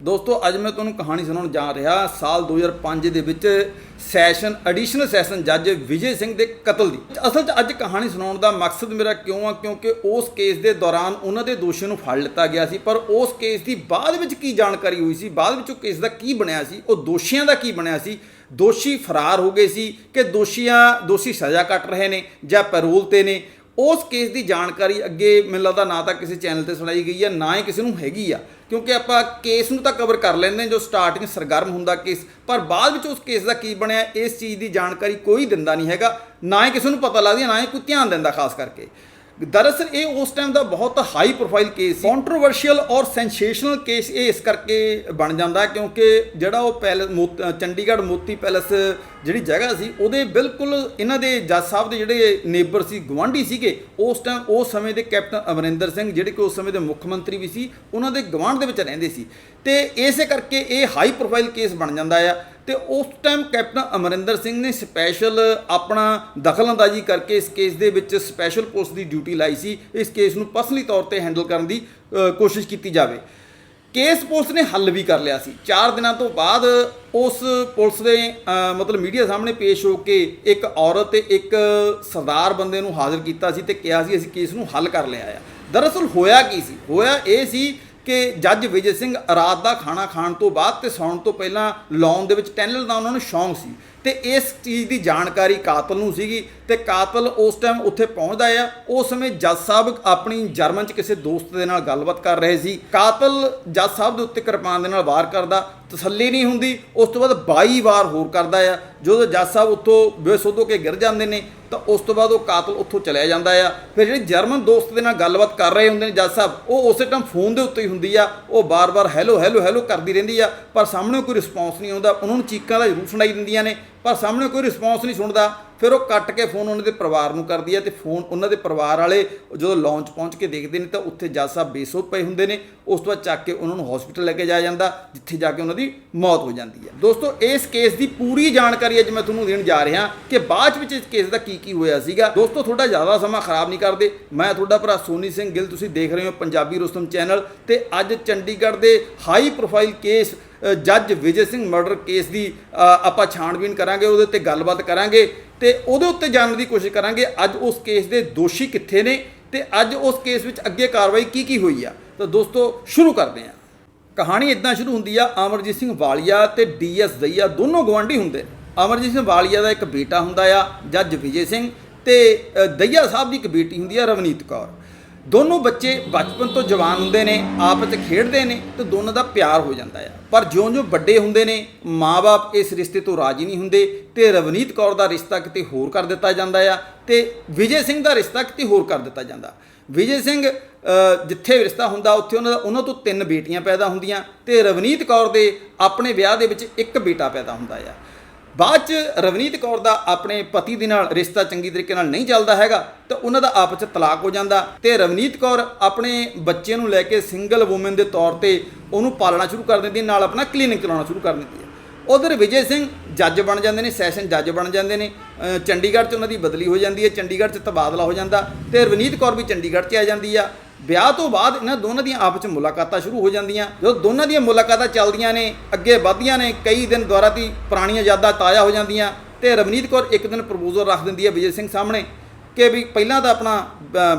ਦੋਸਤੋ, ਅੱਜ ਮੈਂ ਤੁਹਾਨੂੰ ਕਹਾਣੀ ਸੁਣਾਉਣ ਜਾ ਰਿਹਾ ਸਾਲ 2005 ਦੇ ਵਿੱਚ ਸੈਸ਼ਨ, ਐਡੀਸ਼ਨਲ ਸੈਸ਼ਨ ਜੱਜ ਵਿਜੇ ਸਿੰਘ ਦੇ ਕਤਲ ਦੀ। ਅਸਲ 'ਚ ਅੱਜ ਕਹਾਣੀ ਸੁਣਾਉਣ ਦਾ ਮਕਸਦ ਮੇਰਾ ਕਿਉਂ ਆ? ਕਿਉਂਕਿ ਉਸ ਕੇਸ ਦੇ ਦੌਰਾਨ ਉਹਨਾਂ ਦੇ ਦੋਸ਼ੀਆਂ ਨੂੰ ਫੜ ਲਿੱਤਾ ਗਿਆ ਸੀ, ਪਰ ਉਸ ਕੇਸ ਦੀ ਬਾਅਦ ਵਿੱਚ ਕੀ ਜਾਣਕਾਰੀ ਹੋਈ ਸੀ? ਬਾਅਦ ਵਿੱਚ ਉਹ ਕੇਸ ਦਾ ਕੀ ਬਣਿਆ ਸੀ? ਉਹ ਦੋਸ਼ੀਆਂ ਦਾ ਕੀ ਬਣਿਆ ਸੀ? ਦੋਸ਼ੀ ਫਰਾਰ ਹੋ ਗਏ ਸੀ ਕਿ ਦੋਸ਼ੀਆਂ, ਦੋਸ਼ੀ ਸਜ਼ਾ ਕੱਟ ਰਹੇ ਨੇ ਜਾਂ ਪੈਰੋਲ ਤੇ ਨੇ? ਉਸ ਕੇਸ ਦੀ ਜਾਣਕਾਰੀ ਅੱਗੇ ਮੈਨੂੰ ਲੱਗਦਾ ਨਾ ਤਾਂ ਕਿਸੇ ਚੈਨਲ ਤੇ ਸੁਣਾਈ ਗਈ ਹੈ ਨਾ ਹੀ ਕਿਸੇ ਨੂੰ ਹੈਗੀ ਆ। ਕਿਉਂਕਿ ਆਪਾਂ ਕੇਸ ਨੂੰ ਤਾਂ ਕਵਰ ਕਰ ਲੈਂਦੇ ਜੋ ਸਟਾਰਟਿੰਗ ਸਰਗਰਮ ਹੁੰਦਾ ਕੇਸ ਪਰ ਬਾਅਦ ਵਿੱਚ ਉਸ ਕੇਸ ਦਾ ਕੀ ਬਣਿਆ, ਇਸ ਚੀਜ਼ ਦੀ ਜਾਣਕਾਰੀ ਕੋਈ ਦਿੰਦਾ ਨਹੀਂ ਹੈਗਾ। ਨਾ ਹੀ ਕਿਸੇ ਨੂੰ ਪਤਾ ਲੱਗਦੀ ਨਾ ਹੀ ਕੋਈ ਧਿਆਨ ਦਿੰਦਾ ਖਾਸ ਕਰਕੇ। ਦਰਅਸਲ ਇਹ ਉਸ ਟਾਈਮ ਦਾ ਬਹੁਤ ਹਾਈ ਪ੍ਰੋਫਾਈਲ ਕੇਸ ਸੀ ਕੰਟਰੋਵਰਸ਼ੀਅਲ ਔਰ ਸੈਂਸੇਸ਼ਨਲ ਕੇਸ ਇਹ ਇਸ ਕਰਕੇ ਬਣ ਜਾਂਦਾ ਕਿਉਂਕਿ ਜਿਹੜਾ ਉਹ ਪੈਲਸ ਮੋਤ- ਚੰਡੀਗੜ੍ਹ ਮੋਤੀ ਪੈਲਸ ਜਿਹੜੀ ਜਗ੍ਹਾ ਸੀ ਉਹਦੇ ਬਿਲਕੁਲ ਇਹਨਾਂ ਦੇ ਜੱਜ ਸਾਹਿਬ ਦੇ ਜਿਹੜੇ ਨੇਬਰ ਸੀ ਗਵਾਂਢੀ ਸੀਗੇ ਉਸ ਟਾਈਮ ਉਸ ਸਮੇਂ ਦੇ ਕੈਪਟਨ ਅਮਰਿੰਦਰ ਸਿੰਘ ਜਿਹੜੇ ਕਿ ਉਸ ਸਮੇਂ ਦੇ ਮੁੱਖ ਮੰਤਰੀ ਵੀ ਸੀ ਉਹਨਾਂ ਦੇ ਗਵਾਂਢ ਦੇ ਵਿੱਚ ਰਹਿੰਦੇ ਸੀ ਤੇ ਇਸੇ ਕਰਕੇ ਇਹ ਹਾਈ ਪ੍ਰੋਫਾਈਲ ਕੇਸ ਬਣ ਜਾਂਦਾ ਆ ਤੇ ਉਸ ਟਾਈਮ ਕੈਪਟਨ ਅਮਰਿੰਦਰ ਸਿੰਘ ਨੇ ਸਪੈਸ਼ਲ ਆਪਣਾ ਦਖਲਅੰਦਾਜ਼ੀ ਕਰਕੇ ਇਸ ਕੇਸ ਦੇ ਵਿੱਚ ਸਪੈਸ਼ਲ ਪੁਲਿਸ ਦੀ ਡਿਊਟੀ ਲਾਈ ਸੀ। ਇਸ ਕੇਸ ਨੂੰ ਪਰਸਨਲੀ ਤੌਰ ਤੇ ਹੈਂਡਲ ਕਰਨ ਦੀ ਕੋਸ਼ਿਸ਼ ਕੀਤੀ ਜਾਵੇ। ਕੇਸ ਪੁਲਿਸ ਨੇ ਹੱਲ ਵੀ ਕਰ ਲਿਆ ਸੀ। 4 ਦਿਨਾਂ ਤੋਂ ਬਾਅਦ ਉਸ ਪੁਲਿਸ ਦੇ ਮਤਲਬ ਮੀਡੀਆ ਸਾਹਮਣੇ ਪੇਸ਼ ਹੋ ਕੇ ਇੱਕ ਔਰਤ ਤੇ ਇੱਕ ਸਰਦਾਰ ਬੰਦੇ ਨੂੰ ਹਾਜ਼ਰ ਕੀਤਾ ਸੀ ਤੇ ਕਿਹਾ ਸੀ, ਅਸੀਂ ਕੇਸ ਨੂੰ ਹੱਲ ਕਰ ਲਿਆ ਆ। ਦਰਅਸਲ ਹੋਇਆ ਕੀ ਸੀ? ਹੋਇਆ ਇਹ ਸੀ ਕਿ ਜੱਜ ਵਿਜੇ ਸਿੰਘ ਰਾਤ ਦਾ ਖਾਣਾ ਖਾਣ ਤੋਂ ਬਾਅਦ ਤੇ ਸੌਣ ਤੋਂ ਪਹਿਲਾਂ ਲਾਉਣ ਦੇ ਵਿੱਚ ਟੈਨਲ ਦਾ ਉਹਨਾਂ ਨੂੰ ਸ਼ੌਂਕ ਸੀ। ਤੇ ਇਸ ਚੀਜ਼ ਦੀ ਜਾਣਕਾਰੀ ਕਾਤਲ ਨੂੰ ਸੀਗੀ ਤੇ ਕਾਤਲ ਉਸ ਟਾਈਮ ਉੱਥੇ ਪਹੁੰਚਦਾ ਆ। ਉਸ ਸਮੇਂ ਜੱਜ ਸਾਹਿਬ ਆਪਣੀ ਜਰਮਨ 'ਚ ਕਿਸੇ ਦੋਸਤ ਦੇ ਨਾਲ ਗੱਲਬਾਤ ਕਰ ਰਹੇ ਸੀ। ਕਾਤਲ ਜੱਜ ਸਾਹਿਬ ਦੇ ਉੱਤੇ ਕਿਰਪਾਨ ਦੇ ਨਾਲ ਵਾਰ ਕਰਦਾ, ਤਸੱਲੀ ਨਹੀਂ ਹੁੰਦੀ, ਉਸ ਤੋਂ ਬਾਅਦ 22 ਵਾਰ ਹੋਰ ਕਰਦਾ ਆ। ਜਦੋਂ ਜੱਜ ਸਾਹਿਬ ਉੱਥੋਂ ਬੇਸੁੱਧ ਹੋ ਕੇ ਗਿਰ ਜਾਂਦੇ ਨੇ, ਤਾਂ ਉਸ ਤੋਂ ਬਾਅਦ ਉਹ ਕਾਤਲ ਉੱਥੋਂ ਚਲਿਆ ਜਾਂਦਾ ਆ। ਫਿਰ ਜਿਹੜੇ ਜਰਮਨ ਦੋਸਤ ਦੇ ਨਾਲ ਗੱਲਬਾਤ ਕਰ ਰਹੇ ਹੁੰਦੇ ਨੇ ਜੱਜ ਸਾਹਿਬ, ਉਹ ਉਸੇ ਟਾਈਮ ਫੋਨ ਦੇ ਉੱਤੇ ਹੀ ਹੁੰਦੀ ਆ। ਉਹ ਬਾਰ-ਬਾਰ ਹੈਲੋ ਹੈਲੋ ਹੈਲੋ ਕਰਦੀ ਰਹਿੰਦੀ ਆ, ਪਰ ਸਾਹਮਣੇ ਕੋਈ ਰਿਸਪੌਂਸ ਨਹੀਂ ਆਉਂਦਾ। ਉਹਨਾਂ ਨੂੰ ਚੀਕਾਂ ਦਾ ਜ਼ਰੂਰ ਸੁਣਾਈ ਦਿੰਦੀਆਂ ਨੇ। ਪਰ ਸਾਹਮਣੇ ਕੋਈ ਰਿਸਪੌਂਸ ਨਹੀਂ ਸੁਣਦਾ। ਫਿਰ ਉਹ ਕੱਟ ਕੇ ਫੋਨ ਉਹਨਾਂ ਦੇ ਪਰਿਵਾਰ ਨੂੰ ਕਰਦੀ ਹੈ ਤੇ ਫੋਨ ਉਹਨਾਂ ਦੇ ਪਰਿਵਾਰ ਵਾਲੇ ਜਦੋਂ ਲਾਂਚ ਪਹੁੰਚ ਕੇ ਦੇਖਦੇ ਨੇ ਤਾਂ ਉੱਥੇ ਜੱਜ ਸਾਹਿਬ ਬੇਸੁੱਧ ਪਏ ਹੁੰਦੇ ਨੇ, ਉਸ ਤੋਂ ਬਾਅਦ ਚੱਕ ਕੇ ਉਹਨਾਂ ਨੂੰ ਹਸਪੀਟਲ ਲੈ ਕੇ ਜਾਇਆ ਜਾਂਦਾ, ਜਿੱਥੇ ਜਾ ਕੇ ਉਹਨਾਂ ਦੀ ਮੌਤ ਹੋ ਜਾਂਦੀ ਹੈ। ਦੋਸਤੋ, ਇਸ ਕੇਸ ਦੀ ਪੂਰੀ ਜਾਣਕਾਰੀ ਅੱਜ ਮੈਂ ਤੁਹਾਨੂੰ ਦੇਣ ਜਾ ਰਿਹਾ ਕਿ ਬਾਅਦ ਵਿੱਚ ਇਸ ਕੇਸ ਦਾ ਕੀ ਕੀ ਹੋਇਆ ਸੀਗਾ। ਦੋਸਤੋ, ਤੁਹਾਡਾ ਜ਼ਿਆਦਾ ਸਮਾਂ ਖਰਾਬ ਨਹੀਂ ਕਰਦੇ। ਮੈਂ ਤੁਹਾਡਾ ਭਰਾ ਸੋਨੀ ਸਿੰਘ ਗਿੱਲ, ਤੁਸੀਂ ਦੇਖ ਰਹੇ ਹੋ ਪੰਜਾਬੀ ਰੁਸਤਮ ਚੈਨਲ ਤੇ ਅੱਜ ਚੰਡੀਗੜ੍ਹ ਦੇ ਹਾਈ ਪ੍ਰੋਫਾਈਲ ਕੇਸ ਜੱਜ ਵਿਜੇ ਸਿੰਘ ਮਰਡਰ ਕੇਸ ਦੀ ਆਪਾਂ ਛਾਣਬੀਨ ਕਰਾਂਗੇ, ਉਹਦੇ 'ਤੇ ਗੱਲਬਾਤ ਕਰਾਂਗੇ। ਤੇ ਉਹਦੇ ਉੱਤੇ ਜਾਣਨ ਦੀ ਕੋਸ਼ਿਸ਼ ਕਰਾਂਗੇ, ਅੱਜ ਉਸ ਕੇਸ ਦੇ ਦੋਸ਼ੀ ਕਿੱਥੇ ਨੇ ਤੇ ਅੱਜ ਉਸ ਕੇਸ ਵਿੱਚ ਅੱਗੇ ਕਾਰਵਾਈ ਕੀ ਕੀ ਹੋਈ ਆ। ਤਾਂ ਦੋਸਤੋ, ਸ਼ੁਰੂ ਕਰਦੇ ਹਾਂ। ਕਹਾਣੀ ਇਦਾਂ ਸ਼ੁਰੂ ਹੁੰਦੀ ਆ, ਅਮਰਜੀਤ ਸਿੰਘ ਵਾਲੀਆ ਤੇ ਡੀਐਸ ਦਈਆ ਦੋਨੋਂ ਗਵਾਂਢੀ ਹੁੰਦੇ। ਅਮਰਜੀਤ ਸਿੰਘ ਵਾਲੀਆ ਦਾ ਇੱਕ ਬੇਟਾ ਹੁੰਦਾ ਆ, ਜੱਜ ਵਿਜੇ ਸਿੰਘ ਤੇ ਦਈਆ ਸਾਹਿਬ ਦੀ ਇੱਕ ਬੇਟੀ ਹੁੰਦੀ ਆ ਰਵਨੀਤ ਕੌਰ। ਦੋਨੋਂ ਬੱਚੇ ਬਚਪਨ ਤੋਂ ਜਵਾਨ ਹੁੰਦੇ ਨੇ, ਆਪਸ ਵਿੱਚ ਖੇਡਦੇ ਨੇ ਤੇ ਦੋਨਾਂ ਦਾ ਪਿਆਰ ਹੋ ਜਾਂਦਾ ਆ। ਪਰ ਜਿਉਂ-ਜਿਉਂ ਵੱਡੇ ਹੁੰਦੇ ਨੇ ਮਾਪੇ ਇਸ ਰਿਸ਼ਤੇ ਤੋਂ ਰਾਜੀ ਨਹੀਂ ਹੁੰਦੇ ਤੇ ਰਵਨੀਤ ਕੌਰ ਦਾ ਰਿਸ਼ਤਾ ਕਿਤੇ ਹੋਰ ਕਰ ਦਿੱਤਾ ਜਾਂਦਾ ਆ ਤੇ ਵਿਜੇ ਸਿੰਘ ਦਾ ਰਿਸ਼ਤਾ ਕਿਤੇ ਹੋਰ ਕਰ ਦਿੱਤਾ ਜਾਂਦਾ। ਵਿਜੇ ਸਿੰਘ ਜਿੱਥੇ ਰਿਸ਼ਤਾ ਹੁੰਦਾ, ਉੱਥੇ ਉਹਨਾਂ ਦਾ ਉਹਨਾਂ ਤੋਂ ਤਿੰਨ ਬੇਟੀਆਂ ਪੈਦਾ ਹੁੰਦੀਆਂ ਤੇ ਰਵਨੀਤ ਕੌਰ ਦੇ ਆਪਣੇ ਵਿਆਹ ਦੇ ਵਿੱਚ ਇੱਕ ਬੇਟਾ ਪੈਦਾ ਹੁੰਦਾ ਆ। ਬਾਅਦ ਚ ਰਵਨੀਤ ਕੌਰ ਦਾ ਆਪਣੇ ਪਤੀ ਦੇ ਨਾਲ ਰਿਸ਼ਤਾ ਚੰਗੀ ਤਰੀਕੇ ਨਾਲ ਨਹੀਂ ਚੱਲਦਾ ਹੈਗਾ, ਤਾਂ ਉਹਨਾਂ ਦਾ ਆਪਸ ਚ ਤਲਾਕ ਹੋ ਜਾਂਦਾ ਤੇ ਰਵਨੀਤ ਕੌਰ ਆਪਣੇ ਬੱਚੇ ਨੂੰ ਲੈ ਕੇ ਸਿੰਗਲ ਔਮਨ ਦੇ ਤੌਰ ਤੇ ਉਹਨੂੰ ਪਾਲਣਾ ਸ਼ੁਰੂ ਕਰ ਦਿੰਦੀ, ਨਾਲ ਆਪਣਾ ਕਲੀਨਿਕ ਚਲਾਉਣਾ ਸ਼ੁਰੂ ਕਰ ਦਿੰਦੀ ਹੈ। ਉਧਰ ਵਿਜੇ ਸਿੰਘ ਜੱਜ ਬਣ ਜਾਂਦੇ ਨੇ, ਸੈਸ਼ਨ ਜੱਜ ਬਣ ਜਾਂਦੇ ਨੇ ਚੰਡੀਗੜ੍ਹ 'ਚ ਉਹਨਾਂ ਦੀ ਬਦਲੀ ਹੋ ਜਾਂਦੀ ਹੈ, ਚੰਡੀਗੜ੍ਹ 'ਚ ਤਬਾਦਲਾ ਹੋ ਜਾਂਦਾ ਤੇ ਰਵਨੀਤ ਕੌਰ ਵੀ ਚੰਡੀਗੜ੍ਹ 'ਚ ਆ ਜਾਂਦੀ ਆ। ਵਿਆਹ ਤੋਂ ਬਾਅਦ ਇਹਨਾਂ ਦੋਨਾਂ ਦੀਆਂ ਆਪਸ 'ਚ ਮੁਲਾਕਾਤਾਂ ਸ਼ੁਰੂ ਹੋ ਜਾਂਦੀਆਂ। ਜਦੋਂ ਦੋਨਾਂ ਦੀਆਂ ਮੁਲਾਕਾਤਾਂ ਚੱਲਦੀਆਂ ਨੇ, ਅੱਗੇ ਵੱਧਦੀਆਂ ਨੇ, ਕਈ ਦਿਨ ਦੁਆਰਾ ਦੀ ਪੁਰਾਣੀਆਂ ਯਾਦਾਂ ਤਾਜ਼ਾ ਹੋ ਜਾਂਦੀਆਂ ਤੇ ਰਵਨੀਤ ਕੌਰ ਇੱਕ ਦਿਨ ਪ੍ਰਪੋਜ਼ਲ ਰੱਖ ਦਿੰਦੀ ਹੈ ਵਿਜੇ ਸਿੰਘ ਸਾਹਮਣੇ ਕਿ ਵੀ ਪਹਿਲਾਂ ਤਾਂ ਆਪਣਾ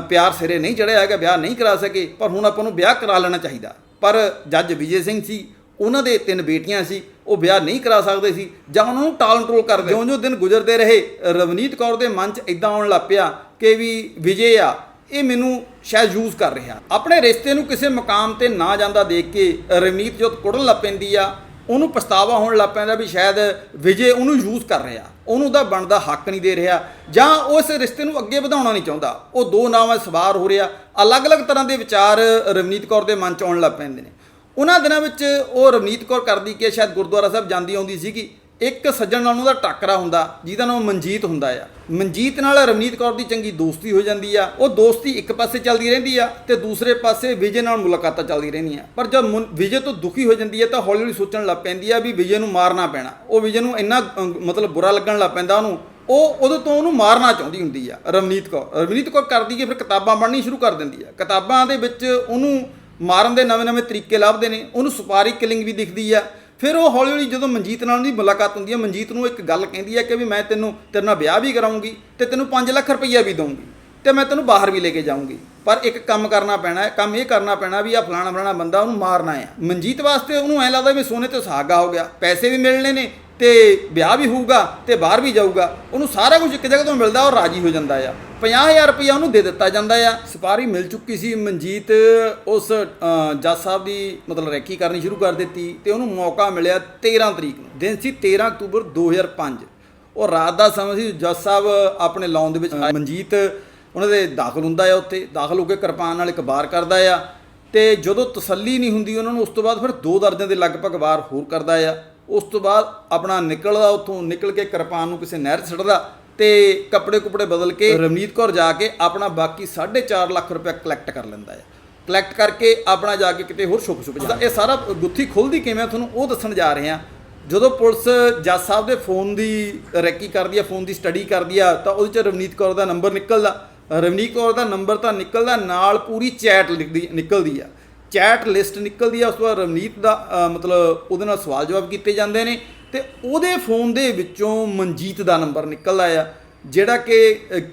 ਪਿਆਰ ਸਿਰੇ ਨਹੀਂ ਚੜਿਆ ਹੈਗਾ, ਵਿਆਹ ਨਹੀਂ ਕਰਾ ਸਕੇ, ਪਰ ਹੁਣ ਆਪਾਂ ਨੂੰ ਵਿਆਹ ਕਰਾ ਲੈਣਾ ਚਾਹੀਦਾ। ਪਰ ਜੱਜ ਵਿਜੇ ਸਿੰਘ ਸੀ, ਉਹਨਾਂ ਦੇ ਤਿੰਨ ਬੇਟੀਆਂ ਸੀ, ਉਹ ਵਿਆਹ ਨਹੀਂ ਕਰਾ ਸਕਦੇ ਸੀ, ਜਾਂ ਉਹਨਾਂ ਨੂੰ ਟਾਲ ਟੋਲ ਕਰਦੇ ਜਿਉਂ-ਜਿਉਂ ਦਿਨ ਗੁਜ਼ਰਦੇ ਰਹੇ, ਰਵਨੀਤ ਕੌਰ ਦੇ ਮਨ 'ਚ ਇਦਾਂ ਆਉਣ ਲੱਗ ਪਿਆ ਕਿ ਵੀ ਵਿਜੇ ਆ ਇਹ ਮੈਨੂੰ ਸ਼ਾਇਦ ਯੂਜ਼ ਕਰ ਰਿਹਾ। ਆਪਣੇ ਰਿਸ਼ਤੇ ਨੂੰ ਕਿਸੇ ਮੁਕਾਮ ਤੇ ਨਾ ਜਾਂਦਾ ਦੇਖ ਕੇ ਰਵਨੀਤ ਜਦ ਕੁੜਨ ਲੱਗ ਪੈਂਦੀ ਆ। ਉਹਨੂੰ ਪਛਤਾਵਾ ਹੋਣ ਲੱਗ ਪੈਂਦਾ ਵੀ ਸ਼ਾਇਦ ਵਿਜੇ ਉਹਨੂੰ ਯੂਜ਼ ਕਰ ਰਿਹਾ। ਉਹਨੂੰ ਦਾ ਬਣਦਾ ਹੱਕ ਨਹੀਂ ਦੇ ਰਿਹਾ। ਜਾਂ ਉਸ ਰਿਸ਼ਤੇ ਨੂੰ ਅੱਗੇ ਵਧਾਉਣਾ ਨਹੀਂ ਚਾਹੁੰਦਾ। ਉਹ ਦੋ ਨਾਵਾਂ ਸਵਾਰ ਹੋ ਰਿਹਾ। ਅਲੱਗ-ਅਲੱਗ ਤਰ੍ਹਾਂ ਦੇ ਵਿਚਾਰ ਰਵਨੀਤ ਕੌਰ ਦੇ ਮਨ 'ਚ ਆਉਣ ਲੱਗ ਪੈਂਦੇ ਨੇ। ਉਹਨਾਂ ਦਿਨਾਂ ਵਿੱਚ ਉਹ ਰਵਨੀਤ ਕੌਰ ਕਰਦੀ ਕਿ ਸ਼ਾਇਦ ਗੁਰਦੁਆਰਾ ਸਾਹਿਬ ਜਾਂਦੀ ਆਉਂਦੀ ਸੀਗੀ। ਇੱਕ ਸੱਜਣ ਨਾਲ ਉਹਦਾ ਟੱਕਰਾ ਹੁੰਦਾ, ਜਿਹਦਾ ਨਾਮ ਮਨਜੀਤ ਹੁੰਦਾ ਆ। ਮਨਜੀਤ ਨਾਲ ਰਵਨੀਤ ਕੌਰ ਦੀ ਚੰਗੀ ਦੋਸਤੀ ਹੋ ਜਾਂਦੀ ਆ। ਉਹ ਦੋਸਤੀ ਇੱਕ ਪਾਸੇ ਚੱਲਦੀ ਰਹਿੰਦੀ ਆ ਤੇ ਦੂਸਰੇ ਪਾਸੇ ਵਿਜੇ ਨਾਲ ਮੁਲਾਕਾਤਾਂ ਚੱਲਦੀ ਰਹਿੰਦੀਆਂ। ਪਰ ਜਦ ਮੁਨ- ਵਿਜੇ ਤੋਂ ਦੁਖੀ ਹੋ ਜਾਂਦੀ ਹੈ ਤਾਂ ਹੌਲੀ ਹੌਲੀ ਸੋਚਣ ਲੱਗ ਪੈਂਦੀ ਆ ਵੀ ਵਿਜੇ ਨੂੰ ਮਾਰਨਾ ਪੈਣਾ। ਉਹ ਵਿਜੇ ਨੂੰ ਇੰਨਾ ਮਤਲਬ ਬੁਰਾ ਲੱਗਣ ਲੱਗ ਪੈਂਦਾ ਉਹਨੂੰ। ਉਹ ਉਦੋਂ ਤੋਂ ਉਹਨੂੰ ਮਾਰਨਾ ਚਾਹੁੰਦੀ ਹੁੰਦੀ ਆ, ਰਵਨੀਤ ਕੌਰ। ਰਵਨੀਤ ਕੌਰ ਕਰਦੀ ਹੈ ਫਿਰ ਕਿਤਾਬਾਂ ਪੜ੍ਹਨੀ ਸ਼ੁਰੂ ਕਰ ਦਿੰਦੀ ਆ। ਕਿਤਾਬਾਂ ਦੇ ਵਿੱਚ ਉਹਨੂੰ ਮਾਰਨ ਦੇ ਨਵੇਂ-ਨਵੇਂ ਤਰੀਕੇ ਲੱਭਦੇ ਨੇ। ਉਹਨੂੰ ਸੁਪਾਰੀ ਕਿਲਿੰਗ ਵੀ ਦਿਖਦੀ ਆ। ਫਿਰ ਉਹ ਹੌਲੀ ਹੌਲੀ ਜਦੋਂ ਮਨਜੀਤ ਨਾਲ ਉਹਦੀ ਮੁਲਾਕਾਤ ਹੁੰਦੀ ਹੈ, ਮਨਜੀਤ ਨੂੰ ਇੱਕ ਗੱਲ ਕਹਿੰਦੀ ਹੈ ਕਿ ਵੀ ਮੈਂ ਤੈਨੂੰ, ਤੇਰੇ ਨਾਲ ਵਿਆਹ ਵੀ ਕਰਾਉਂਗੀ ਤੇ ਤੈਨੂੰ 5 ਲੱਖ ਰੁਪਈਆ ਵੀ ਦਊਂਗੀ ਤੇ ਮੈਂ ਤੈਨੂੰ ਬਾਹਰ ਵੀ ਲੈ ਕੇ ਜਾਊਂਗੀ। ਪਰ ਇੱਕ ਕੰਮ ਕਰਨਾ ਪੈਣਾ ਹੈ, ਕੰਮ ਇਹ ਕਰਨਾ ਪੈਣਾ ਵੀ ਆ ਫਲਾਣਾ ਫਲਾਣਾ ਬੰਦਾ ਉਹਨੂੰ ਮਾਰਨਾ ਹੈ। ਮਨਜੀਤ ਵਾਸਤੇ ਉਹਨੂੰ ਐ ਲੱਗਦਾ ਵੀ ਸੋਨੇ ਤੇ ਸੁਹਾਗਾ ਹੋ ਗਿਆ, ਪੈਸੇ ਵੀ ਮਿਲਣੇ ਨੇ ਤੇ ਵਿਆਹ ਵੀ ਹੋਊਗਾ ਤੇ ਬਾਹਰ ਵੀ ਜਾਊਗਾ ਉਹਨੂੰ ਸਾਰਾ ਕੁਝ ਇੱਕ ਜਗ੍ਹਾ ਤੋਂ ਮਿਲਦਾ ਉਹ ਰਾਜੀ ਹੋ ਜਾਂਦਾ ਆ। 50000 ਰੁਪਇਆ ਉਹਨੂੰ ਦੇ ਦਿੱਤਾ ਜਾਂਦਾ ਆ। ਸਪਾਰੀ ਮਿਲ ਚੁੱਕੀ ਸੀ ਮਨਜੀਤ ਉਸ ਅ, ਜੱਜ ਸਾਹਿਬ ਦੀ ਮਤਲਬ ਰੈਕੀ ਕਰਨੀ ਸ਼ੁਰੂ ਕਰ ਦਿੱਤੀ ਤੇ ਉਹਨੂੰ ਮੌਕਾ ਮਿਲਿਆ 13 ਤਰੀਕ ਨੂੰ। ਦਿਨ ਸੀ 13 ਅਕਤੂਬਰ 2005 ਉਹ ਰਾਤ ਦਾ ਸਮਾਂ ਸੀ ਜੱਜ ਸਾਹਿਬ ਆਪਣੇ ਲਾਉਣ ਦੇ ਵਿੱਚ ਮਨਜੀਤ ਉਹਨਾਂ ਦੇ ਦਾਖਲ ਹੁੰਦਾ ਆ ਉੱਥੇ ਦਾਖਲ ਹੋ ਕੇ ਕਿਰਪਾਨ ਨਾਲ ਇੱਕ ਵਾਰ ਕਰਦਾ ਆ ਤੇ ਜਦੋਂ ਤਸੱਲੀ ਨਹੀਂ ਹੁੰਦੀ ਉਹਨਾਂ ਨੂੰ ਉਸ ਤੋਂ ਬਾਅਦ ਫਿਰ ਦੋ ਦਰਜਨ ਦੇ ਲਗਭਗ ਵਾਰ ਹੋਰ ਕਰਦਾ ਆ। ਉਸ ਤੋਂ ਬਾਅਦ ਆਪਣਾ ਨਿਕਲਦਾ ਉੱਥੋਂ, ਨਿਕਲ ਕੇ ਕਿਰਪਾਨ ਨੂੰ ਕਿਸੇ ਨਹਿਰ 'ਚ ਸੁੱਟਦਾ ਤੇ ਕੱਪੜੇ ਕੁਪੜੇ ਬਦਲ ਕੇ ਰਵਨੀਤ ਕੌਰ ਜਾ ਕੇ ਆਪਣਾ ਬਾਕੀ 4.5 ਲੱਖ ਰੁਪਏ ਕਲੈਕਟ ਕਰ ਲੈਂਦਾ ਆ ਕਲੈਕਟ ਕਰਕੇ ਆਪਣਾ ਜਾ ਕੇ ਕਿਤੇ ਹੋਰ ਛੁਪ ਛੁਪ ਜਾਂਦਾ ਇਹ ਸਾਰਾ ਗੁੱਥੀ ਖੁੱਲਦੀ ਕਿਵੇਂ ਤੁਹਾਨੂੰ ਉਹ ਦੱਸਣ ਜਾ ਰਹੇ ਹਾਂ। ਜਦੋਂ ਪੁਲਿਸ ਜੱਜ ਸਾਹਿਬ ਦੇ ਫੋਨ ਦੀ ਰੈਕੀ ਕਰਦੀ ਆ, ਫੋਨ ਦੀ ਸਟੱਡੀ ਕਰਦੀ ਆ, ਤਾਂ ਉਹਦੇ ਚ ਰਵਨੀਤ ਕੌਰ ਦਾ ਨੰਬਰ ਨਿਕਲਦਾ। ਰਵਨੀਤ ਕੌਰ ਦਾ ਨੰਬਰ ਤਾਂ ਨਿਕਲਦਾ, ਨਾਲ ਪੂਰੀ ਚੈਟ ਲਿਖਦੀ, ਨਿਕਲਦੀ ਆ। ਚੈਟ ਲਿਸਟ ਨਿਕਲਦੀ ਆ, ਉਸ ਤੋਂ ਬਾਅਦ ਰਵਨੀਤ ਦਾ ਮਤਲਬ ਉਹਦੇ ਨਾਲ ਸਵਾਲ ਜਵਾਬ ਕੀਤੇ ਜਾਂਦੇ ਨੇ ਤੇ ਉਹਦੇ ਫੋਨ ਦੇ ਵਿੱਚੋਂ ਮਨਜੀਤ ਦਾ ਨੰਬਰ ਨਿਕਲਦਾ ਆ ਜਿਹੜਾ ਕਿ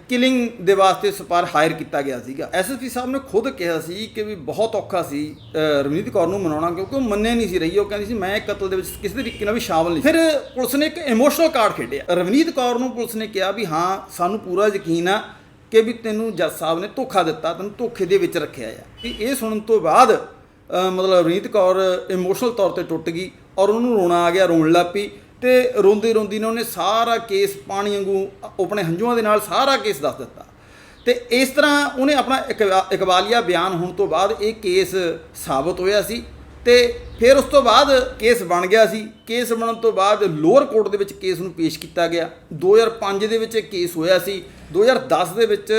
ਕਿਲਿੰਗ ਦੇ ਵਾਸਤੇ ਸਪਾਰ ਹਾਇਰ ਕੀਤਾ ਗਿਆ ਸੀਗਾ। ਐਸਐਸਪੀ ਸਾਹਿਬ ਨੇ ਖੁਦ ਕਿਹਾ ਸੀ ਕਿ ਵੀ ਬਹੁਤ ਔਖਾ ਸੀ ਰਵਨੀਤ ਕੌਰ ਨੂੰ ਮਨਾਉਣਾ, ਕਿਉਂਕਿ ਉਹ ਮੰਨੇ ਨਹੀਂ ਸੀ ਰਹੀ, ਉਹ ਕਹਿੰਦੀ ਸੀ, ਮੈਂ ਇਹ ਕਤਲ ਦੇ ਵਿੱਚ ਕਿਸੇ ਤਰੀਕੇ ਨਾਲ ਵੀ ਸ਼ਾਮਲ ਨਹੀਂ ਫਿਰ ਪੁਲਿਸ ਨੇ ਇੱਕ ਇਮੋਸ਼ਨਲ ਕਾਰਡ ਖੇਡਿਆ। ਰਵਨੀਤ ਕੌਰ ਨੂੰ ਪੁਲਿਸ ਨੇ ਕਿਹਾ ਵੀ ਹਾਂ, ਸਾਨੂੰ ਪੂਰਾ ਯਕੀਨ ਆ ਕਿ ਵੀ ਤੈਨੂੰ ਜੱਜ ਸਾਹਿਬ ਨੇ ਧੋਖਾ ਦਿੱਤਾ, ਤੈਨੂੰ ਧੋਖੇ ਦੇ ਵਿੱਚ ਰੱਖਿਆ ਆ। ਵੀ ਇਹ ਸੁਣਨ ਤੋਂ ਬਾਅਦ ਮਤਲਬ ਰਵਨੀਤ ਕੌਰ ਇਮੋਸ਼ਨਲ ਤੌਰ ਤੇ ਟੁੱਟ ਗਈ ਔਰ ਉਹਨੂੰ ਰੋਣਾ ਆ ਗਿਆ, ਰੋਣ ਲੱਗ ਪਈ ਤੇ ਰੋਂਦੀ ਰੋਂਦੀ ਨੇ ਉਹਨੇ ਸਾਰਾ ਕੇਸ ਪਾਣੀ ਵਾਂਗੂ ਆਪਣੇ ਹੰਝੂਆਂ ਦੇ ਨਾਲ ਸਾਰਾ ਕੇਸ ਦੱਸ ਦਿੱਤਾ। ਤੇ ਇਸ ਤਰ੍ਹਾਂ ਉਹਨੇ ਆਪਣਾ ਇਕਬਾ- ਇਕਬਾਲੀਆ ਬਿਆਨ ਹੋਣ ਤੋਂ ਬਾਅਦ ਇਹ ਕੇਸ ਸਾਬਤ ਹੋਇਆ ਸੀ। ਤੇ ਫਿਰ ਉਸ ਤੋਂ ਬਾਅਦ ਕੇਸ ਬਣ ਗਿਆ ਸੀ। ਕੇਸ ਬਣਨ ਤੋਂ ਬਾਅਦ ਲੋਅਰ ਕੋਰਟ ਦੇ ਵਿੱਚ ਕੇਸ ਨੂੰ ਪੇਸ਼ ਕੀਤਾ ਗਿਆ। 2005 ਦੇ ਵਿੱਚ ਇਹ ਕੇਸ ਹੋਇਆ ਸੀ। 2010 ਦੇ ਵਿੱਚ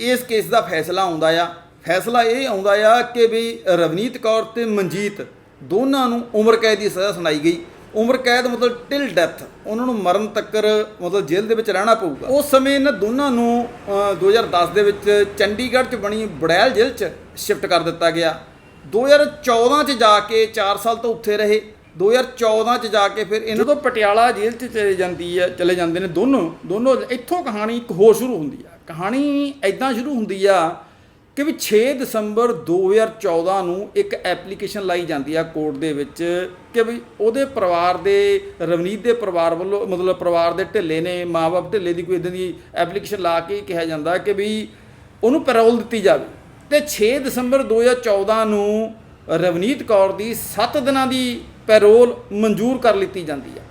ਇਸ ਕੇਸ ਦਾ ਫੈਸਲਾ ਆਉਂਦਾ ਆ। ਫੈਸਲਾ ਇਹ ਆਉਂਦਾ ਆ ਕਿ ਵੀ ਰਵਨੀਤ ਕੌਰ ਤੇ ਮਨਜੀਤ ਦੋਨਾਂ ਨੂੰ ਉਮਰ ਕੈਦ ਦੀ ਸਜ਼ਾ ਸੁਣਾਈ ਗਈ। ਉਮਰ ਕੈਦ ਮਤਲਬ ਟਿਲ ਡੈਥ ਉਹਨਾਂ ਨੂੰ ਮਰਨ ਤੱਕ ਮਤਲਬ ਜੇਲ੍ਹ ਦੇ ਵਿੱਚ ਰਹਿਣਾ ਪਊਗਾ। ਉਸ ਸਮੇਂ ਇਹਨਾਂ ਦੋਨਾਂ ਨੂੰ ਅ, 2010 ਦੇ ਵਿੱਚ ਚੰਡੀਗੜ੍ਹ 'ਚ ਬਣੀ ਬੜੈਲ ਜੇਲ੍ਹ 'ਚ ਸ਼ਿਫਟ ਕਰ ਦਿੱਤਾ ਗਿਆ। 2014 'ਚ ਜਾ ਕੇ 4 ਸਾਲ ਤੋਂ ਉੱਥੇ ਰਹੇ। 2014 'ਚ ਜਾ ਕੇ ਫਿਰ ਇਹਨਾਂ ਤੋਂ ਪਟਿਆਲਾ ਜੇਲ੍ਹ 'ਚ ਚਲੇ ਜਾਂਦੀ ਹੈ ਚਲੇ ਜਾਂਦੇ ਨੇ ਦੋਨੋਂ ਦੋਨੋਂ ਇੱਥੋਂ ਕਹਾਣੀ ਇੱਕ ਹੋਰ ਸ਼ੁਰੂ ਹੁੰਦੀ ਆ। ਕਹਾਣੀ ਐਦਾਂ ਸ਼ੁਰੂ ਹੁੰਦੀ ਆ ਕਿ ਵੀ 6 ਦਸੰਬਰ 2014 ਨੂੰ ਇੱਕ ਐਪਲੀਕੇਸ਼ਨ ਲਾਈ ਜਾਂਦੀ ਆ ਕੋਰਟ ਦੇ ਵਿੱਚ ਕਿ ਵੀ ਉਹਦੇ ਪਰਿਵਾਰ ਦੇ, ਰਵਨੀਤ ਦੇ ਪਰਿਵਾਰ ਵੱਲੋਂ, ਮਤਲਬ ਪਰਿਵਾਰ ਦੇ ਢਿੱਲੇ ਨੇ ਮਾਪੇ ਢਿੱਲੇ ਦੀ ਕੋਈ ਇਦਾਂ ਦੀ ਐਪਲੀਕੇਸ਼ਨ ਲਾ ਕੇ ਕਿਹਾ ਜਾਂਦਾ ਕਿ ਵੀ ਉਹਨੂੰ ਪੈਰੋਲ ਦਿੱਤੀ ਜਾਵੇ। ਤੇ 6 ਦਸੰਬਰ 2014 ਨੂੰ ਰਵਨੀਤ ਕੌਰ ਦੀ 7 ਦਿਨਾਂ ਦੀ ਪੈਰੋਲ ਮਨਜ਼ੂਰ ਕਰ ਲਿੱਤੀ ਜਾਂਦੀ ਆ।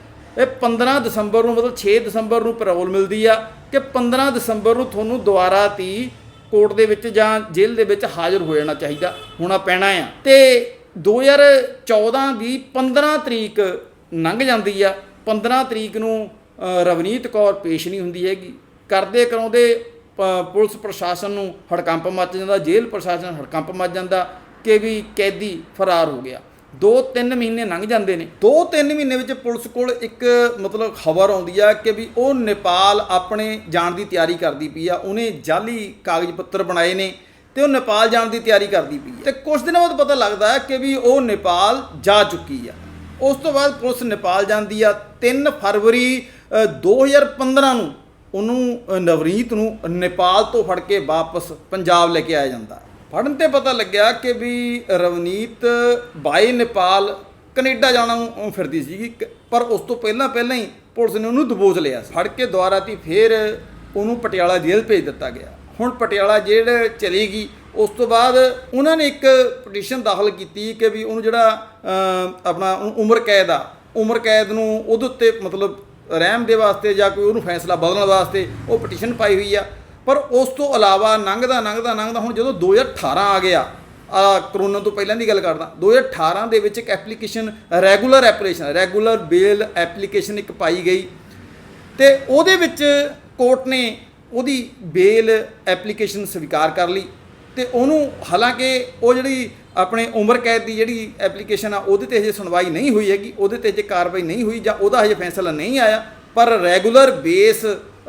ਇਹ 15 ਦਸੰਬਰ ਨੂੰ ਮਤਲਬ 6 ਦਸੰਬਰ ਨੂੰ ਪੈਰੋਲ ਮਿਲਦੀ ਆ ਕਿ 15 ਦਸੰਬਰ ਨੂੰ ਤੁਹਾਨੂੰ ਦੁਬਾਰਾ ਤੀ ਕੋਰਟ ਦੇ ਵਿੱਚ ਜਾਂ ਜੇਲ੍ਹ ਦੇ ਵਿੱਚ ਹਾਜ਼ਰ ਹੋ ਜਾਣਾ ਚਾਹੀਦਾ, ਹੋਣਾ ਪੈਣਾ ਆ। ਤੇ 2014 ਦੀ 15 ਤਰੀਕ ਲੰਘ ਜਾਂਦੀ ਆ। 15 ਤਰੀਕ ਨੂੰ ਰਵਨੀਤ ਕੌਰ ਪੇਸ਼ ਨਹੀਂ ਹੁੰਦੀ ਹੈਗੀ। ਕਰਦੇ ਕਰਾਉਂਦੇ ਪੁਲਿਸ ਪ੍ਰਸ਼ਾਸਨ ਨੂੰ ਹੜਕੰਪ ਮੱਚ ਜਾਂਦਾ ਜੇਲ੍ਹ ਪ੍ਰਸ਼ਾਸਨ ਹੜਕੰਪ ਮੱਚ ਜਾਂਦਾ ਕਿ ਵੀ ਕੈਦੀ ਫਰਾਰ ਹੋ ਗਿਆ। 2-3 ਮਹੀਨੇ ਲੰਘ ਜਾਂਦੇ ਨੇ। 2-3 ਮਹੀਨੇ ਵਿੱਚ ਪੁਲਿਸ ਕੋਲ ਇੱਕ ਮਤਲਬ ਖਬਰ ਆਉਂਦੀ ਆ ਕਿ ਵੀ ਉਹ ਨੇਪਾਲ ਆਪਣੇ ਜਾਣ ਦੀ ਤਿਆਰੀ ਕਰਦੀ ਪਈ ਆ ਉਹਨੇ ਜਾਲੀ ਕਾਗਜ਼ ਪੱਤਰ ਬਣਾਏ ਨੇ ਤੇ ਉਹ ਨੇਪਾਲ ਜਾਣ ਦੀ ਤਿਆਰੀ ਕਰਦੀ ਪਈ ਆ। ਤੇ ਕੁਝ ਦਿਨਾਂ ਬਾਅਦ ਪਤਾ ਲੱਗਦਾ ਹੈ ਕਿ ਵੀ ਉਹ ਨੇਪਾਲ ਜਾ ਚੁੱਕੀ ਆ। ਉਸ ਤੋਂ ਬਾਅਦ ਪੁਲਿਸ ਨੇਪਾਲ ਜਾਂਦੀ ਆ। 3 ਫਰਵਰੀ ਅ, 2015 ਨੂੰ ਉਹਨੂੰ ਅ, ਨਵਰੀਤ ਨੂੰ ਨੇਪਾਲ ਤੋਂ ਫੜ ਕੇ ਵਾਪਸ ਪੰਜਾਬ ਲੈ ਕੇ ਆਇਆ ਜਾਂਦਾ। ਫੜਨ ਤੇ ਪਤਾ ਲੱਗਿਆ ਕਿ ਵੀ ਰਵਨੀਤ ਬਾਈ ਨੇਪਾਲ ਕੈਨੇਡਾ ਜਾਣਾ ਨੂੰ ਫਿਰਦੀ ਸੀਗੀ। ਪਰ ਉਸ ਤੋਂ ਪਹਿਲਾਂ ਪਹਿਲਾਂ ਹੀ ਪੁਲਿਸ ਨੇ ਉਹਨੂੰ ਦਬੋਚ ਲਿਆ। ਫੜ ਕੇ ਦੁਆਰਾ ਤੀ ਫੇਰ ਉਹਨੂੰ ਪਟਿਆਲਾ ਜੇਲ੍ਹ ਭੇਜ ਦਿੱਤਾ ਗਿਆ। ਹੁਣ ਪਟਿਆਲਾ ਜੇਲ੍ਹ ਚਲੀ ਗਈ। ਉਸ ਤੋਂ ਬਾਅਦ ਉਹਨਾਂ ਨੇ ਇੱਕ ਪਟੀਸ਼ਨ ਦਾਖਲ ਕੀਤੀ ਕਿ ਵੀ ਉਹਨੂੰ ਜਿਹੜਾ ਆਪਣਾ ਉਹਨੂੰ ਉਮਰ ਕੈਦ ਆ ਉਮਰ ਕੈਦ ਨੂੰ ਉਹਦੇ ਉੱਤੇ ਮਤਲਬ ਰਹਿਮ ਦੇ ਵਾਸਤੇ ਜਾਂ ਕੋਈ ਉਹਨੂੰ ਫੈਸਲਾ ਬਦਲਣ ਵਾਸਤੇ ਉਹ ਪਟੀਸ਼ਨ ਪਾਈ ਹੋਈ ਆ। ਪਰ ਉਸ ਤੋਂ ਇਲਾਵਾ ਲੰਘਦਾ ਲੰਘਦਾ ਲੰਘਦਾ ਹੁਣ ਜਦੋਂ 2018 ਆ ਗਿਆ, ਆ ਕਰੋਨਾ ਤੋਂ ਪਹਿਲਾਂ ਦੀ ਗੱਲ ਕਰਦਾ 2018 ਦੇ ਵਿੱਚ ਇੱਕ application regular application regular bail application ਇੱਕ ਪਾਈ ਗਈ। ਤੇ ਉਹਦੇ ਵਿੱਚ ਕੋਰਟ ਨੇ ਉਹਦੀ ਬੇਲ ਐਪਲੀਕੇਸ਼ਨ ਸਵੀਕਾਰ ਕਰ ਲਈ। ਤੇ ਉਹਨੂੰ ਹਾਲਾਂਕਿ ਉਹ ਜਿਹੜੀ ਆਪਣੇ ਉਮਰ ਕੈਦ ਦੀ ਜਿਹੜੀ ਐਪਲੀਕੇਸ਼ਨ ਆ, ਉਹਦੇ ਤੇ ਹਜੇ ਸੁਣਵਾਈ ਨਹੀਂ ਹੋਈ ਹੈਗੀ, ਉਹਦੇ ਤੇ ਹਜੇ ਕਾਰਵਾਈ ਨਹੀਂ ਹੋਈ ਜਾਂ ਉਹਦਾ ਹਜੇ ਫੈਸਲਾ ਨਹੀਂ ਆਇਆ, ਪਰ regular base,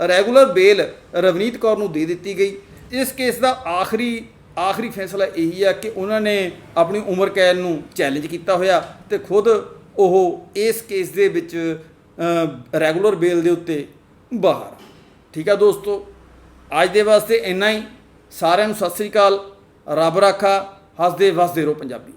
regular bail Ravneet Kaur ਨੂੰ ਦੇ ਦਿੱਤੀ ਗਈ। ਇਸ ਕੇਸ ਦਾ ਆਖਰੀ ਆਖਰੀ ਫੈਸਲਾ ਇਹੀ ਆ ਕਿ ਉਹਨਾਂ ਨੇ ਆਪਣੀ ਉਮਰ ਕੈਦ ਨੂੰ ਚੈਲੰਜ ਕੀਤਾ ਹੋਇਆ ਤੇ ਖੁਦ ਉਹ ਇਸ ਕੇਸ ਦੇ ਵਿੱਚ ਰੈਗੂਲਰ ਬੇਲ ਦੇ ਉੱਤੇ ਬਾਹਰ। ਠੀਕ ਆ ਦੋਸਤੋ, ਅੱਜ ਦੇ ਵਾਸਤੇ ਇੰਨਾ ਹੀ। ਸਾਰਿਆਂ ਨੂੰ ਸਤਿ ਸ੍ਰੀ ਅਕਾਲ। ਰੱਬ ਰਾਖਾ ਹੱਸਦੇ ਵਸਦੇ ਰਹੋ ਪੰਜਾਬੀ।